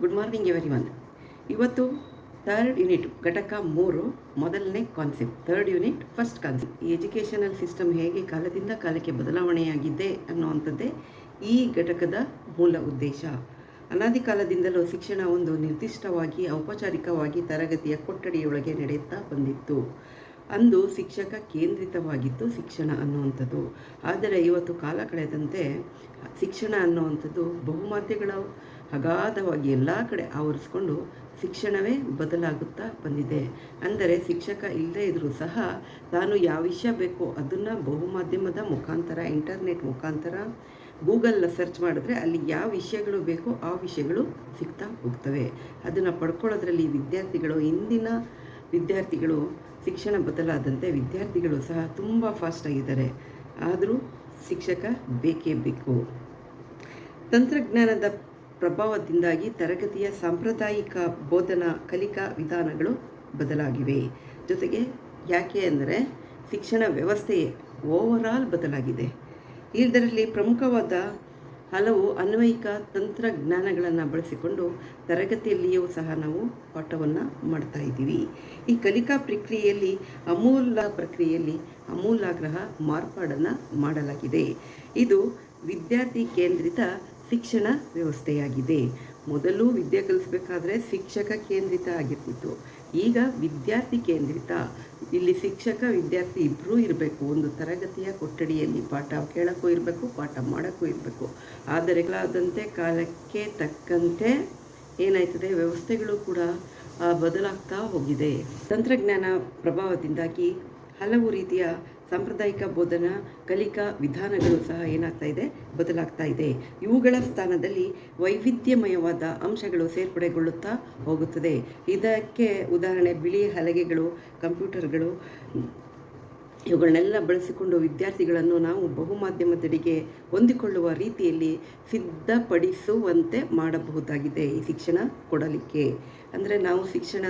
Good morning everyone ಇವತ್ತು third unit ಘಟಕ ಮೂರು, ಮೊದಲನೇ concept third unit first concept ಈ ಎಜುಕೇಷನಲ್ ಸಿಸ್ಟಮ್ ಹೇಗೆ ಕಾಲದಿಂದ ಕಾಲಕ್ಕೆ ಬದಲಾವಣೆಯಾಗಿದೆ ಅನ್ನುವಂಥದ್ದೇ ಈ ಘಟಕದ ಮೂಲ ಉದ್ದೇಶ. ಅನಾದಿ ಕಾಲದಿಂದಲೂ ಶಿಕ್ಷಣ ಒಂದು ನಿರ್ದಿಷ್ಟವಾಗಿ, ಔಪಚಾರಿಕವಾಗಿ ತರಗತಿಯ ಕೊಠಡಿಯೊಳಗೆ ನಡೆಯುತ್ತಾ ಬಂದಿತ್ತು. ಅಂದು ಶಿಕ್ಷಕ ಕೇಂದ್ರಿತವಾಗಿತ್ತು ಶಿಕ್ಷಣ ಅನ್ನುವಂಥದ್ದು. ಆದರೆ ಇವತ್ತು ಕಾಲ ಕಳೆದಂತೆ ಶಿಕ್ಷಣ ಅನ್ನುವಂಥದ್ದು ಬಹುಮಾಧ್ಯಗಳ ಅಗಾಧವಾಗಿ ಎಲ್ಲ ಕಡೆ ಆವರಿಸ್ಕೊಂಡು ಶಿಕ್ಷಣವೇ ಬದಲಾಗುತ್ತಾ ಬಂದಿದೆ. ಅಂದರೆ ಶಿಕ್ಷಕ ಇಲ್ಲದೇ ಇದ್ದರೂ ಸಹ ತಾನು ಯಾವ ವಿಷಯ ಬೇಕೋ ಅದನ್ನು ಬಹುಮಾಧ್ಯಮದ ಮುಖಾಂತರ, ಇಂಟರ್ನೆಟ್ ಮುಖಾಂತರ, ಗೂಗಲ್ನ ಸರ್ಚ್ ಮಾಡಿದ್ರೆ ಅಲ್ಲಿ ಯಾವ ವಿಷಯಗಳು ಬೇಕೋ ಆ ವಿಷಯಗಳು ಸಿಗ್ತಾ ಹೋಗ್ತವೆ. ಅದನ್ನು ಪಡ್ಕೊಳ್ಳೋದ್ರಲ್ಲಿ ವಿದ್ಯಾರ್ಥಿಗಳು, ಇಂದಿನ ವಿದ್ಯಾರ್ಥಿಗಳು, ಶಿಕ್ಷಣ ಬದಲಾದಂತೆ ವಿದ್ಯಾರ್ಥಿಗಳು ಸಹ ತುಂಬ ಫಾಸ್ಟಾಗಿದ್ದಾರೆ ಆದರೂ ಶಿಕ್ಷಕ ಬೇಕೇ ಬೇಕು. ತಂತ್ರಜ್ಞಾನದ ಪ್ರಭಾವದಿಂದಾಗಿ ತರಗತಿಯ ಸಾಂಪ್ರದಾಯಿಕ ಬೋಧನಾ ಕಲಿಕಾ ವಿಧಾನಗಳು ಬದಲಾಗಿವೆ. ಜೊತೆಗೆ ಯಾಕೆ ಅಂದರೆ ಶಿಕ್ಷಣ ವ್ಯವಸ್ಥೆಯೇ ಓವರಾಲ್ ಬದಲಾಗಿದೆ. ಇದರಲ್ಲಿ ಪ್ರಮುಖವಾದ ಹಲವು ಅನ್ವಯಿಕ ತಂತ್ರಜ್ಞಾನಗಳನ್ನು ಬಳಸಿಕೊಂಡು ತರಗತಿಯಲ್ಲಿಯೂ ಸಹ ನಾವು ಪಾಠವನ್ನು ಮಾಡ್ತಾ ಇದ್ದೀವಿ. ಈ ಕಲಿಕಾ ಪ್ರಕ್ರಿಯೆಯಲ್ಲಿ ಅಮೂಲ ಪ್ರಕ್ರಿಯೆಯಲ್ಲಿ ಅಮೂಲಾಗ್ರಹ ಮಾರ್ಪಾಡನ್ನು ಮಾಡಲಾಗಿದೆ. ಇದು ವಿದ್ಯಾರ್ಥಿ ಕೇಂದ್ರಿತ ಶಿಕ್ಷಣ ವ್ಯವಸ್ಥೆಯಾಗಿದೆ. ಮೊದಲು ವಿದ್ಯೆ ಕಲಿಸ್ಬೇಕಾದ್ರೆ ಶಿಕ್ಷಕ ಕೇಂದ್ರಿತ ಆಗಿರ್ತಿತ್ತು. ಈಗ ವಿದ್ಯಾರ್ಥಿ ಕೇಂದ್ರಿತ. ಇಲ್ಲಿ ಶಿಕ್ಷಕ, ವಿದ್ಯಾರ್ಥಿ ಇಬ್ಬರೂ ಇರಬೇಕು. ಒಂದು ತರಗತಿಯ ಕೊಠಡಿಯಲ್ಲಿ ಪಾಠ ಕೇಳೋಕ್ಕೂ ಇರಬೇಕು, ಪಾಠ ಮಾಡೋಕ್ಕೂ ಇರಬೇಕು. ಆದರೆ ಆದಂತೆ ಕಾಲಕ್ಕೆ ತಕ್ಕಂತೆ ಏನಾಯ್ತದೆ? ವ್ಯವಸ್ಥೆಗಳು ಕೂಡ ಬದಲಾಗ್ತಾ ಹೋಗಿದೆ. ತಂತ್ರಜ್ಞಾನ ಪ್ರಭಾವದಿಂದಾಗಿ ಹಲವು ರೀತಿಯ ಸಾಂಪ್ರದಾಯಿಕ ಬೋಧನಾ, ಕಲಿಕಾ ವಿಧಾನಗಳು ಸಹ ಏನಾಗ್ತಾ ಇದೆ, ಬದಲಾಗ್ತಾ ಇದೆ. ಇವುಗಳ ಸ್ಥಾನದಲ್ಲಿ ವೈವಿಧ್ಯಮಯವಾದ ಅಂಶಗಳು ಸೇರ್ಪಡೆಗೊಳ್ಳುತ್ತಾ ಹೋಗುತ್ತದೆ. ಇದಕ್ಕೆ ಉದಾಹರಣೆ ಬಿಳಿ ಹಲಗೆಗಳು, ಕಂಪ್ಯೂಟರ್ಗಳು, ಇವುಗಳನ್ನೆಲ್ಲ ಬಳಸಿಕೊಂಡು ವಿದ್ಯಾರ್ಥಿಗಳನ್ನು ನಾವು ಬಹುಮಾಧ್ಯಮದಡಿಗೆ ಹೊಂದಿಕೊಳ್ಳುವ ರೀತಿಯಲ್ಲಿ ಸಿದ್ಧಪಡಿಸುವಂತೆ ಮಾಡಬಹುದಾಗಿದೆ ಈ ಶಿಕ್ಷಣ ಕೊಡಲಿಕ್ಕೆ. ಅಂದರೆ ನಾವು ಶಿಕ್ಷಣ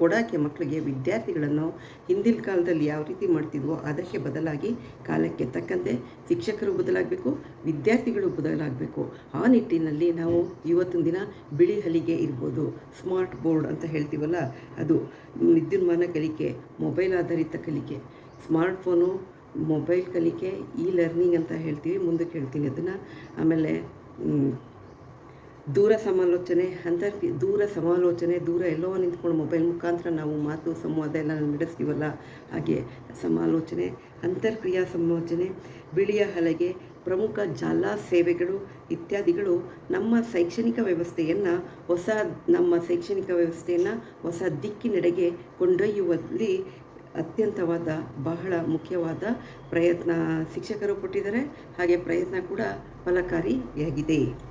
ಕೊಡೋಕ್ಕೆ ಮಕ್ಕಳಿಗೆ ವಿದ್ಯಾರ್ಥಿಗಳನ್ನು ಹಿಂದಿನ ಕಾಲದಲ್ಲಿ ಯಾವ ರೀತಿ ಮಾಡ್ತಿದ್ವೋ ಅದಕ್ಕೆ ಬದಲಾಗಿ ಕಾಲಕ್ಕೆ ತಕ್ಕಂತೆ ಶಿಕ್ಷಕರು ಬದಲಾಗಬೇಕು, ವಿದ್ಯಾರ್ಥಿಗಳು ಬದಲಾಗಬೇಕು. ಆ ನಿಟ್ಟಿನಲ್ಲಿ ನಾವು ಇವತ್ತಿನ ದಿನ ಬಿಳಿ ಹಲಿಗೆ ಇರ್ಬೋದು. ಸ್ಮಾರ್ಟ್ ಬೋರ್ಡ್ ಅಂತ ಹೇಳ್ತೀವಲ್ಲ, ಅದು ವಿದ್ಯುನ್ಮಾನ ಕಲಿಕೆ, ಮೊಬೈಲ್ ಆಧಾರಿತ ಕಲಿಕೆ. ಸ್ಮಾರ್ಟ್ ಫೋನು, ಮೊಬೈಲ್ ಕಲಿಕೆ ಇ ಲರ್ನಿಂಗ್ ಅಂತ ಹೇಳ್ತೀವಿ, ಮುಂದಕ್ಕೆ ಹೇಳ್ತೀನಿ ಅದನ್ನು. ಆಮೇಲೆ ದೂರ ಸಮಾಲೋಚನೆ ಅಂತರ್ ದೂರ ಸಮಾಲೋಚನೆ, ದೂರ ಎಲ್ಲೋ ನಿಂತ್ಕೊಂಡು ಮೊಬೈಲ್ ಮುಖಾಂತರ ನಾವು ಮಾತು, ಸಂವಾದ ಎಲ್ಲ ನಡೆಸ್ತೀವಲ್ಲ? ಹಾಗೆ ಸಮಾಲೋಚನೆ, ಅಂತರ್ಕ್ರಿಯಾ ಸಮಾಲೋಚನೆ, ಬಿಳಿಯ ಹಲಗೆ, ಪ್ರಮುಖ ಜಾಲ ಸೇವೆಗಳು ಇತ್ಯಾದಿಗಳು ನಮ್ಮ ಶೈಕ್ಷಣಿಕ ವ್ಯವಸ್ಥೆಯನ್ನು ಹೊಸ, ನಮ್ಮ ಶೈಕ್ಷಣಿಕ ವ್ಯವಸ್ಥೆಯನ್ನು ಹೊಸ ದಿಕ್ಕಿನೆಡೆಗೆ ಕೊಂಡೊಯ್ಯುವಲ್ಲಿ ಅತ್ಯಂತವಾದ, ಬಹಳ ಮುಖ್ಯವಾದ ಪ್ರಯತ್ನ ಶಿಕ್ಷಕರು ಕೊಟ್ಟಿದ್ದಾರೆ. ಹಾಗೆ ಪ್ರಯತ್ನ ಕೂಡ ಫಲಕಾರಿಯಾಗಿದೆ.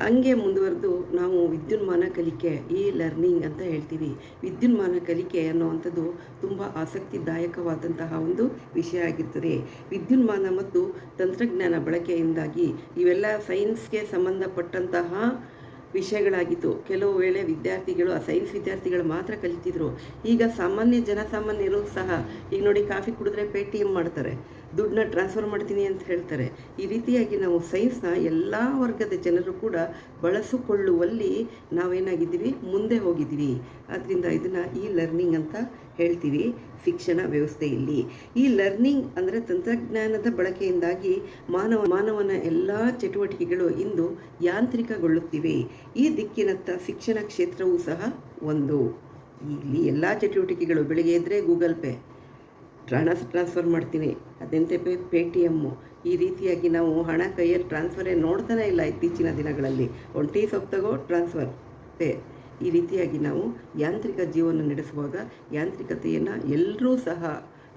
ಹಂಗೆ ಮುಂದುವರೆದು ನಾವು ವಿದ್ಯುನ್ಮಾನ ಕಲಿಕೆ, ಈ ಲರ್ನಿಂಗ್ ಅಂತ ಹೇಳ್ತೀವಿ. ವಿದ್ಯುನ್ಮಾನ ಕಲಿಕೆ ಅನ್ನುವಂಥದ್ದು ತುಂಬ ಆಸಕ್ತಿದಾಯಕವಾದಂತಹ ಒಂದು ವಿಷಯ ಆಗಿರ್ತದೆ. ವಿದ್ಯುನ್ಮಾನ ಮತ್ತು ತಂತ್ರಜ್ಞಾನ ಬಳಕೆಯಿಂದಾಗಿ ಇವೆಲ್ಲ ಸೈನ್ಸ್ಗೆ ಸಂಬಂಧಪಟ್ಟಂತಹ ವಿಷಯಗಳಾಗಿತ್ತು. ಕೆಲವು ವೇಳೆ ವಿದ್ಯಾರ್ಥಿಗಳು, ಆ ಸೈನ್ಸ್ ವಿದ್ಯಾರ್ಥಿಗಳು ಮಾತ್ರ ಕಲಿತಿದ್ರು. ಈಗ ಸಾಮಾನ್ಯ ಜನಸಾಮಾನ್ಯರು ಸಹ, ಈಗ ನೋಡಿ ಕಾಫಿ ಕುಡಿದ್ರೆ ಪೇಟಿಎಂ ಮಾಡ್ತಾರೆ. ದುಡ್ಡನ್ನ ಟ್ರಾನ್ಸ್ಫರ್ ಮಾಡ್ತೀನಿ ಅಂತ ಹೇಳ್ತಾರೆ. ಈ ರೀತಿಯಾಗಿ ನಾವು ಸೈನ್ಸ್ನ ಎಲ್ಲ ವರ್ಗದ ಜನರು ಕೂಡ ಬಳಸಿಕೊಳ್ಳುವಲ್ಲಿ ನಾವೇನಾಗಿದ್ದೀವಿ? ಮುಂದೆ ಹೋಗಿದ್ದೀವಿ. ಆದ್ದರಿಂದ ಇದನ್ನು ಈ ಲರ್ನಿಂಗ್ ಅಂತ ಹೇಳ್ತೀವಿ ಶಿಕ್ಷಣ ವ್ಯವಸ್ಥೆಯಲ್ಲಿ. ಈ ಲರ್ನಿಂಗ್ ಅಂದರೆ ತಂತ್ರಜ್ಞಾನದ ಬಳಕೆಯಿಂದಾಗಿ ಮಾನವ, ಮಾನವನ ಎಲ್ಲ ಚಟುವಟಿಕೆಗಳು ಇಂದು ಯಾಂತ್ರಿಕಗೊಳ್ಳುತ್ತಿವೆ. ಈ ದಿಕ್ಕಿನತ್ತ ಶಿಕ್ಷಣ ಕ್ಷೇತ್ರವೂ ಸಹ ಒಂದು. ಇಲ್ಲಿ ಎಲ್ಲ ಚಟುವಟಿಕೆಗಳು, ಬೆಳಿಗ್ಗೆ ಎದ್ದರೆ ಗೂಗಲ್ ಪೇ ಹಣ ಟ್ರಾನ್ಸ್ಫರ್ ಮಾಡ್ತೀನಿ. ಅದೆಂತೆ ಪೇ ಪೇ ಟಿ ಎಮ್ಮು ಈ ರೀತಿಯಾಗಿ ನಾವು ಹಣ ಕೈಯಲ್ಲಿ ಟ್ರಾನ್ಸ್ಫರೇ ನೋಡ್ತಾನೆ ಇಲ್ಲ ಇತ್ತೀಚಿನ ದಿನಗಳಲ್ಲಿ. ಒಂದು ಟೀ ಸೊಪ್ಪು ತಗೋ ಟ್ರಾನ್ಸ್ಫರ್ ಪೇ ಈ ರೀತಿಯಾಗಿ ನಾವು ಯಾಂತ್ರಿಕ ಜೀವನ ನಡೆಸುವಾಗ ಯಾಂತ್ರಿಕತೆಯನ್ನು ಎಲ್ಲರೂ ಸಹ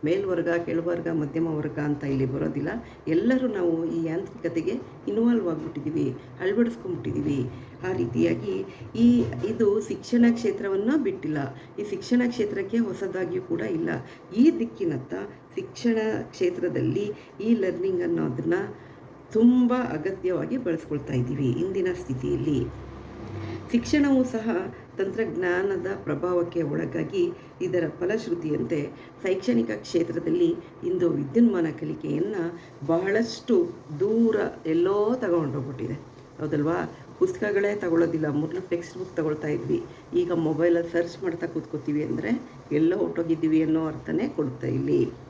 ಮೇಲ್ವರ್ಗ, ಕೆಳವರ್ಗ, ಮಧ್ಯಮ ವರ್ಗ ಅಂತ ಇಲ್ಲಿ ಬರೋದಿಲ್ಲ. ಎಲ್ಲರೂ ನಾವು ಈ ಯಾಂತ್ರಿಕತೆಗೆ ಇನ್ವಾಲ್ವ್ ಆಗಿಬಿಟ್ಟಿದ್ದೀವಿ, ಅಳವಡಿಸ್ಕೊಂಡ್ಬಿಟ್ಟಿದ್ದೀವಿ. ಆ ರೀತಿಯಾಗಿ ಈ, ಇದು ಶಿಕ್ಷಣ ಕ್ಷೇತ್ರವನ್ನು ಬಿಟ್ಟಿಲ್ಲ. ಈ ಶಿಕ್ಷಣ ಕ್ಷೇತ್ರಕ್ಕೆ ಹೊಸದಾಗಿಯೂ ಕೂಡ ಇಲ್ಲ. ಈ ದಿಕ್ಕಿನತ್ತ ಶಿಕ್ಷಣ ಕ್ಷೇತ್ರದಲ್ಲಿ ಈ ಲರ್ನಿಂಗ್ ಅನ್ನೋದನ್ನು ತುಂಬ ಅಗತ್ಯವಾಗಿ ಬಳಸ್ಕೊಳ್ತಾ ಇದ್ದೀವಿ ಇಂದಿನ ಸ್ಥಿತಿಯಲ್ಲಿ. ಶಿಕ್ಷಣವೂ ಸಹ ತಂತ್ರಜ್ಞಾನದ ಪ್ರಭಾವಕ್ಕೆ ಒಳಗಾಗಿ ಇದರ ಫಲಶ್ರುತಿಯಂತೆ ಶೈಕ್ಷಣಿಕ ಕ್ಷೇತ್ರದಲ್ಲಿ ಇಂದು ವಿದ್ಯುನ್ಮಾನ ಕಲಿಕೆಯನ್ನು ಬಹಳಷ್ಟು ದೂರ ಎಲ್ಲೋ ತಗೊಂಡೋಗ್ಬಿಟ್ಟಿದೆ. ಹೌದಲ್ವಾ? ಪುಸ್ತಕಗಳೇ ತಗೊಳ್ಳೋದಿಲ್ಲ. ಮೊದಲು ಟೆಕ್ಸ್ಟ್ ಬುಕ್ ತಗೊಳ್ತಾ ಇದ್ವಿ. ಈಗ ಮೊಬೈಲಲ್ಲಿ ಸರ್ಚ್ ಮಾಡ್ತಾ ಕೂತ್ಕೋತೀವಿ ಅಂದರೆ ಎಲ್ಲೋ ಹೊಟ್ಟೋಗಿದ್ದೀವಿ ಅನ್ನೋ ಅರ್ಥನೇ ಕೊಡುತ್ತೆ ಇಲ್ಲಿ.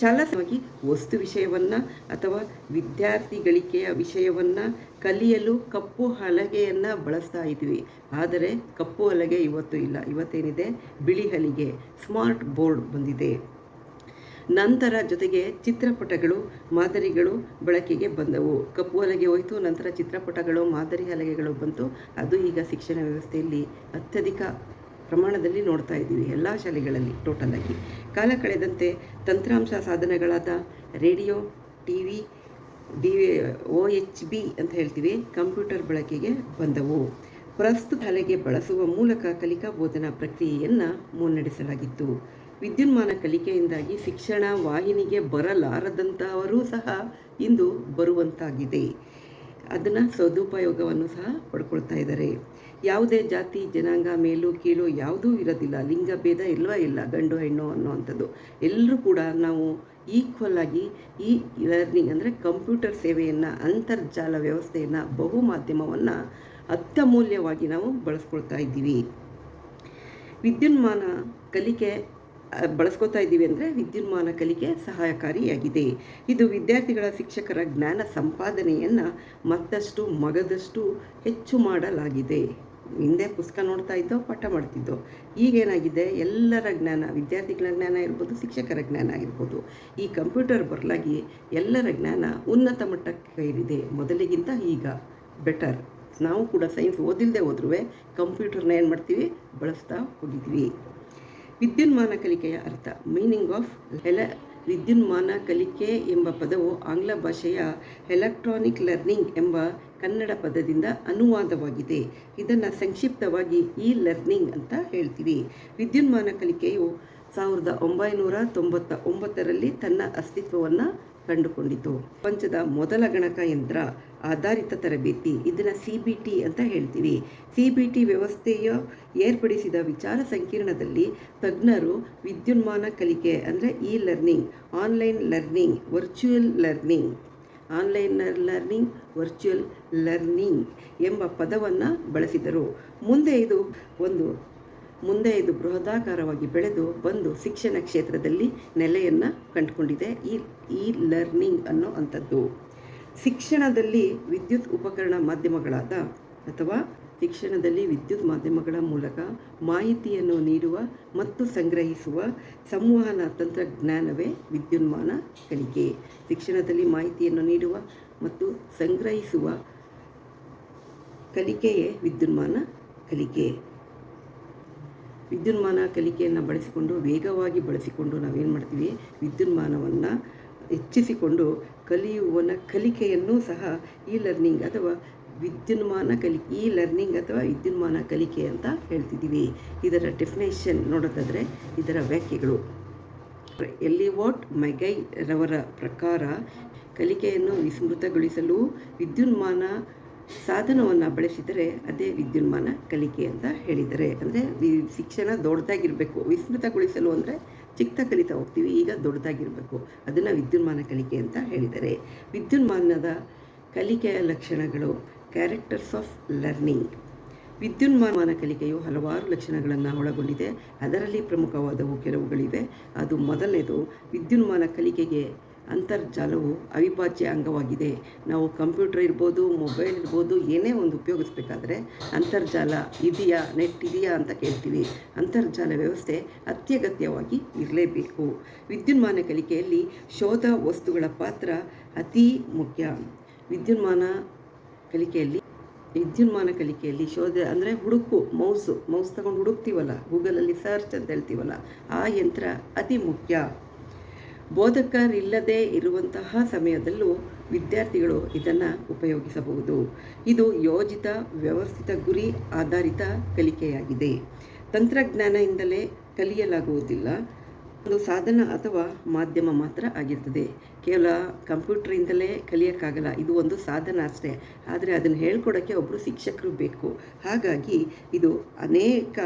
ಶಾಲಾ ಸಲುವಾಗಿ ವಸ್ತು ವಿಷಯವನ್ನು ಅಥವಾ ವಿದ್ಯಾರ್ಥಿ ಗಳಿಕೆಯ ವಿಷಯವನ್ನು ಕಲಿಯಲು ಕಪ್ಪು ಹಲಗೆಯನ್ನು ಬಳಸ್ತಾ ಇದ್ವಿ. ಆದರೆ ಕಪ್ಪು ಹಲಗೆ ಇವತ್ತು ಇಲ್ಲ. ಇವತ್ತೇನಿದೆ? ಬಿಳಿ ಹಲಿಗೆ, ಸ್ಮಾರ್ಟ್ ಬೋರ್ಡ್ ಬಂದಿದೆ. ನಂತರ ಜೊತೆಗೆ ಚಿತ್ರಪಟಗಳು, ಮಾದರಿಗಳು ಬಳಕೆಗೆ ಬಂದವು. ಕಪ್ಪು ಹಲಗೆ ಹೋಯಿತು, ನಂತರ ಚಿತ್ರಪಟಗಳು, ಮಾದರಿ ಹಲಗೆಗಳು ಬಂತು. ಅದು ಈಗ ಶಿಕ್ಷಣ ವ್ಯವಸ್ಥೆಯಲ್ಲಿ ಅತ್ಯಧಿಕ ಪ್ರಮಾಣದಲ್ಲಿ ನೋಡ್ತಾ ಇದ್ದೀವಿ ಎಲ್ಲ ಶಾಲೆಗಳಲ್ಲಿ ಟೋಟಲಾಗಿ ಕಾಲ ಕಳೆದಂತೆ ತಂತ್ರಾಂಶ ಸಾಧನಗಳಾದ radio T V D O H B ಅಂತ ಹೇಳ್ತೀವಿ, ಕಂಪ್ಯೂಟರ್ ಬಳಕೆಗೆ ಬಂದವು. ಪ್ರಸ್ತುತ ಹಲೆಗೆ ಬಳಸುವ ಮೂಲಕ ಕಲಿಕಾ ಬೋಧನಾ ಪ್ರಕ್ರಿಯೆಯನ್ನು ಮುನ್ನಡೆಸಲಾಗಿತ್ತು. ವಿದ್ಯುನ್ಮಾನ ಕಲಿಕೆಯಿಂದಾಗಿ ಶಿಕ್ಷಣ ವಾಹಿನಿಗೆ ಬರಲಾರದಂಥವರೂ ಸಹ ಇಂದು ಬರುವಂತಾಗಿದೆ. ಅದನ್ನು ಸದುಪಯೋಗವನ್ನು ಸಹ ಪಡ್ಕೊಳ್ತಾ ಇದ್ದಾರೆ. ಯಾವುದೇ ಜಾತಿ, ಜನಾಂಗ, ಮೇಲು, ಕೀಳು ಯಾವುದೂ ಇರೋದಿಲ್ಲ. ಲಿಂಗ ಭೇದ ಇಲ್ಲವೇ ಇಲ್ಲ ಗಂಡು, ಹೆಣ್ಣು ಅನ್ನುವಂಥದ್ದು. ಎಲ್ಲರೂ ಕೂಡ ನಾವು ಈಕ್ವಲ್ ಆಗಿ ಈ ಲರ್ನಿಂಗ್ ಅಂದರೆ ಕಂಪ್ಯೂಟರ್ ಸೇವೆಯನ್ನು, ಅಂತರ್ಜಾಲ ವ್ಯವಸ್ಥೆಯನ್ನು ಬಹು ಮಾಧ್ಯಮವನ್ನು ಅತ್ಯಮೂಲ್ಯವಾಗಿ ನಾವು ಬಳಸ್ಕೊಳ್ತಾ ಇದ್ದೀವಿ. ವಿದ್ಯುನ್ಮಾನ ಕಲಿಕೆ ಬಳಸ್ಕೊತಾ ಇದ್ದೀವಿ ಅಂದರೆ ವಿದ್ಯುನ್ಮಾನ ಕಲಿಕೆ ಸಹಾಯಕಾರಿಯಾಗಿದೆ. ಇದು ವಿದ್ಯಾರ್ಥಿಗಳ ಶಿಕ್ಷಕರ ಜ್ಞಾನ ಸಂಪಾದನೆಯನ್ನು ಮತ್ತಷ್ಟು ಮಗದಷ್ಟು ಹೆಚ್ಚು ಮಾಡಲಾಗಿದೆ. ಹಿಂದೆ ಪುಸ್ತಕ ನೋಡ್ತಾ ಇದ್ದೋ, ಪಾಠ ಮಾಡ್ತಿದ್ದೋ, ಈಗೇನಾಗಿದೆ? ಎಲ್ಲರ ಜ್ಞಾನ, ವಿದ್ಯಾರ್ಥಿಗಳ ಜ್ಞಾನ ಇರ್ಬೋದು, ಶಿಕ್ಷಕರ ಜ್ಞಾನ ಇರ್ಬೋದು. ಈ ಕಂಪ್ಯೂಟರ್ ಬರಲಾಗಿ ಎಲ್ಲರ ಜ್ಞಾನ ಉನ್ನತ ಮಟ್ಟಕ್ಕೆ ಏರಿದೆ ಮೊದಲಿಗಿಂತ ಈಗ ಬೆಟರ್ ನಾವು ಕೂಡ ಸೈನ್ಸ್ ಓದಿಲ್ಲದೆ ಹೋದ್ರೂ ಕಂಪ್ಯೂಟರ್ನ ಏನು ಮಾಡ್ತೀವಿ? ಬಳಸ್ತಾ ಹೋಗಿದ್ವಿ. ವಿದ್ಯುನ್ಮಾನ ಕಲಿಕೆಯ ಅರ್ಥ. ಮೀನಿಂಗ್ ಆಫ್ ಎಲ ವಿದ್ಯುನ್ಮಾನ ಕಲಿಕೆ ಎಂಬ ಪದವು ಆಂಗ್ಲ ಭಾಷೆಯ ಎಲೆಕ್ಟ್ರಾನಿಕ್ ಲರ್ನಿಂಗ್ ಎಂಬ ಕನ್ನಡ ಪದದಿಂದ ಅನುವಾದವಾಗಿದೆ. ಇದನ್ನು ಸಂಕ್ಷಿಪ್ತವಾಗಿ ಇ ಲರ್ನಿಂಗ್ ಅಂತ ಹೇಳ್ತೀವಿ. ವಿದ್ಯುನ್ಮಾನ ಕಲಿಕೆಯು ಸಾವಿರದ ಒಂಬೈನೂರ ತೊಂಬತ್ತ ಒಂಬತ್ತರಲ್ಲಿ ತನ್ನ ಅಸ್ತಿತ್ವವನ್ನು ಕಂಡುಕೊಂಡಿತು. ಪ್ರಪಂಚದ ಮೊದಲ ಗಣಕಯಂತ್ರ ಆಧಾರಿತ ತರಬೇತಿ, ಇದನ್ನು ಸಿ ಬಿ ಟಿ ಅಂತ ಹೇಳ್ತೀವಿ. ಸಿ ಬಿ ಟಿ ವ್ಯವಸ್ಥೆಯ ಏರ್ಪಡಿಸಿದ ವಿಚಾರ ಸಂಕಿರಣದಲ್ಲಿ ತಜ್ಞರು ವಿದ್ಯುನ್ಮಾನ ಕಲಿಕೆ ಅಂದರೆ e learning online learning virtual learning online learning, virtual learning ಎಂಬ ಪದವನ್ನು ಬಳಸಿದರು. ಮುಂದೆ ಇದು ಒಂದು, ಮುಂದೆ ಇದು ಬೃಹದಾಕಾರವಾಗಿ ಬೆಳೆದು ಬಂದು ಶಿಕ್ಷಣ ಕ್ಷೇತ್ರದಲ್ಲಿ ನೆಲೆಯನ್ನು ಕಂಡುಕೊಂಡಿದೆ. ಈ ಈ ಲರ್ನಿಂಗ್ ಅನ್ನೋ ಅಂಥದ್ದು. ಶಿಕ್ಷಣದಲ್ಲಿ ವಿದ್ಯುತ್ ಉಪಕರಣ ಮಾಧ್ಯಮಗಳಾದ ಅಥವಾ ಶಿಕ್ಷಣದಲ್ಲಿ ವಿದ್ಯುತ್ ಮಾಧ್ಯಮಗಳ ಮೂಲಕ ಮಾಹಿತಿಯನ್ನು ನೀಡುವ ಮತ್ತು ಸಂಗ್ರಹಿಸುವ ಸಂವಹನ ತಂತ್ರಜ್ಞಾನವೇ ವಿದ್ಯುನ್ಮಾನ ಕಲಿಕೆ. ಶಿಕ್ಷಣದಲ್ಲಿ ಮಾಹಿತಿಯನ್ನು ನೀಡುವ ಮತ್ತು ಸಂಗ್ರಹಿಸುವ ಕಲಿಕೆಯೇ ವಿದ್ಯುನ್ಮಾನ ಕಲಿಕೆ. ವಿದ್ಯುನ್ಮಾನ ಕಲಿಕೆಯನ್ನು ಬಳಸಿಕೊಂಡು, ವೇಗವಾಗಿ ಬಳಸಿಕೊಂಡು ನಾವೇನು ಮಾಡ್ತೀವಿ? ವಿದ್ಯುನ್ಮಾನವನ್ನು ಹೆಚ್ಚಿಸಿಕೊಂಡು ಕಲಿಯುವನ ಕಲಿಕೆಯನ್ನು ಸಹ ಈ ಲರ್ನಿಂಗ್ ಅಥವಾ ವಿದ್ಯುನ್ಮಾನ ಕಲಿಕೆ ಈ ಲರ್ನಿಂಗ್ ಅಥವಾ ವಿದ್ಯುನ್ಮಾನ ಕಲಿಕೆ ಅಂತ ಹೇಳ್ತಿದ್ದೀವಿ. ಇದರ ಡೆಫಿನೇಷನ್ ನೋಡೋದಾದರೆ ಇದರ ವ್ಯಾಖ್ಯೆಗಳು. ಎಲ್ಲಿವಾಟ್ ಮೈಗೈ ರವರ ಪ್ರಕಾರ ಕಲಿಕೆಯನ್ನು ವಿಸ್ಮೃತಗೊಳಿಸಲು ವಿದ್ಯುನ್ಮಾನ ಸಾಧನವನ್ನು ಬಳಸಿದರೆ ಅದೇ ವಿದ್ಯುನ್ಮಾನ ಕಲಿಕೆ ಅಂತ ಹೇಳಿದ್ದಾರೆ ಅಂದರೆ ಶಿಕ್ಷಣ ದೊಡ್ಡದಾಗಿರಬೇಕು. ವಿಸ್ಮೃತಗೊಳಿಸಲು ಅಂದರೆ ಚಿಕ್ಕ ಕಲಿತಾ ಹೋಗ್ತೀವಿ, ಈಗ ದೊಡ್ಡದಾಗಿರಬೇಕು. ಅದನ್ನು ವಿದ್ಯುನ್ಮಾನ ಕಲಿಕೆ ಅಂತ ಹೇಳಿದ್ದಾರೆ ವಿದ್ಯುನ್ಮಾನದ ಕಲಿಕೆಯ ಲಕ್ಷಣಗಳು ಕ್ಯಾರೆಕ್ಟರ್ಸ್ ಆಫ್ ಲರ್ನಿಂಗ್ ವಿದ್ಯುನ್ಮಾನ ಕಲಿಕೆಯು ಹಲವಾರು ಲಕ್ಷಣಗಳನ್ನು ಒಳಗೊಂಡಿದೆ. ಅದರಲ್ಲಿ ಪ್ರಮುಖವಾದವು ಕೆಲವುಗಳಿವೆ. ಅದು ಮೊದಲನೇದು, ವಿದ್ಯುನ್ಮಾನ ಕಲಿಕೆಗೆ ಅಂತರ್ಜಾಲವು ಅವಿಭಾಜ್ಯ ಅಂಗವಾಗಿದೆ. ನಾವು ಕಂಪ್ಯೂಟರ್ ಇರ್ಬೋದು, ಮೊಬೈಲ್ ಇರ್ಬೋದು, ಏನೇ ಒಂದು ಉಪಯೋಗಿಸ್ಬೇಕಾದ್ರೆ ಅಂತರ್ಜಾಲ ಇದೆಯಾ, ನೆಟ್ ಇದೆಯಾ ಅಂತ ಕೇಳ್ತೀವಿ. ಅಂತರ್ಜಾಲ ವ್ಯವಸ್ಥೆ ಅತ್ಯಗತ್ಯವಾಗಿ ಇರಲೇಬೇಕು. ವಿದ್ಯುನ್ಮಾನ ಕಲಿಕೆಯಲ್ಲಿ ಶೋಧ ವಸ್ತುಗಳ ಪಾತ್ರ ಅತೀ ಮುಖ್ಯ. ವಿದ್ಯುನ್ಮಾನ ಕಲಿಕೆಯಲ್ಲಿ, ವಿದ್ಯುನ್ಮಾನ ಕಲಿಕೆಯಲ್ಲಿ ಶೋಧ ಅಂದರೆ ಹುಡುಕು, ಮೌಸು, ಮೌಸ್ ತಗೊಂಡು ಹುಡುಕ್ತೀವಲ್ಲ, ಗೂಗಲಲ್ಲಿ ಸರ್ಚ್ ಅಂತ ಹೇಳ್ತೀವಲ್ಲ, ಆ ಯಂತ್ರ ಅತಿ ಮುಖ್ಯ. ಬೋಧಕರಿಲ್ಲದೆ ಇರುವಂತಹ ಸಮಯದಲ್ಲೂ ವಿದ್ಯಾರ್ಥಿಗಳು ಇದನ್ನು ಉಪಯೋಗಿಸಬಹುದು. ಇದು ಯೋಜಿತ, ವ್ಯವಸ್ಥಿತ ಗುರಿ ಆಧಾರಿತ ಕಲಿಕೆಯಾಗಿದೆ. ತಂತ್ರಜ್ಞಾನದಿಂದಲೇ ಕಲಿಯಲಾಗುವುದಿಲ್ಲ. ಒಂದು ಸಾಧನ ಅಥವಾ ಮಾಧ್ಯಮ ಮಾತ್ರ ಆಗಿರ್ತದೆ. ಕೇವಲ ಕಂಪ್ಯೂಟ್ರಿಂದಲೇ ಕಲಿಯೋಕ್ಕಾಗಲ್ಲ, ಇದು ಒಂದು ಸಾಧನ ಅಷ್ಟೇ. ಆದರೆ ಅದನ್ನು ಹೇಳ್ಕೊಡೋಕ್ಕೆ ಒಬ್ಬರು ಶಿಕ್ಷಕರು ಬೇಕು. ಹಾಗಾಗಿ ಇದು ಅನೇಕ,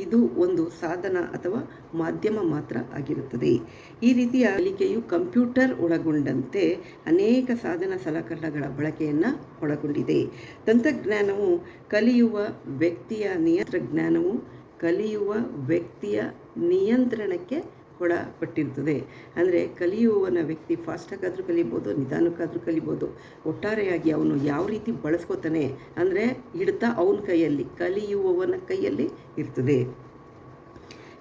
ಇದು ಒಂದು ಸಾಧನ ಅಥವಾ ಮಾಧ್ಯಮ ಮಾತ್ರ ಆಗಿರುತ್ತದೆ. ಈ ರೀತಿಯ ಕಲಿಕೆಯು ಕಂಪ್ಯೂಟರ್ ಒಳಗೊಂಡಂತೆ ಅನೇಕ ಸಾಧನ ಸಲಕರಣೆಗಳ ಬಳಕೆಯನ್ನು ಒಳಗೊಂಡಿದೆ. ತಂತ್ರಜ್ಞಾನವು ಕಲಿಯುವ ವ್ಯಕ್ತಿಯ ನಿಯಂತ್ರ ಜ್ಞಾನವು ಕಲಿಯುವ ವ್ಯಕ್ತಿಯ ನಿಯಂತ್ರಣಕ್ಕೆ ಒಳಪಟ್ಟಿರ್ತದೆ ಅಂದರೆ ಕಲಿಯುವವನ ವ್ಯಕ್ತಿ ಫಾಸ್ಟಾಗಾದರೂ ಕಲಿಬೋದು, ನಿಧಾನಕ್ಕಾದರೂ ಕಲಿಬೋದು, ಒಟ್ಟಾರೆಯಾಗಿ ಅವನು ಯಾವ ರೀತಿ ಬಳಸ್ಕೋತಾನೆ ಅಂದರೆ ಹಿಡ್ತಾ ಅವನ ಕೈಯಲ್ಲಿ, ಕಲಿಯುವವನ ಕೈಯಲ್ಲಿ ಇರ್ತದೆ.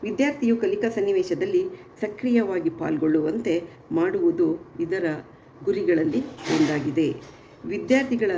ವಿದ್ಯಾರ್ಥಿಯು ಕಲಿಕಾ ಸನ್ನಿವೇಶದಲ್ಲಿ ಸಕ್ರಿಯವಾಗಿ ಪಾಲ್ಗೊಳ್ಳುವಂತೆ ಮಾಡುವುದು ಇದರ ಗುರಿಗಳಲ್ಲಿ ಒಂದಾಗಿದೆ. ವಿದ್ಯಾರ್ಥಿಗಳ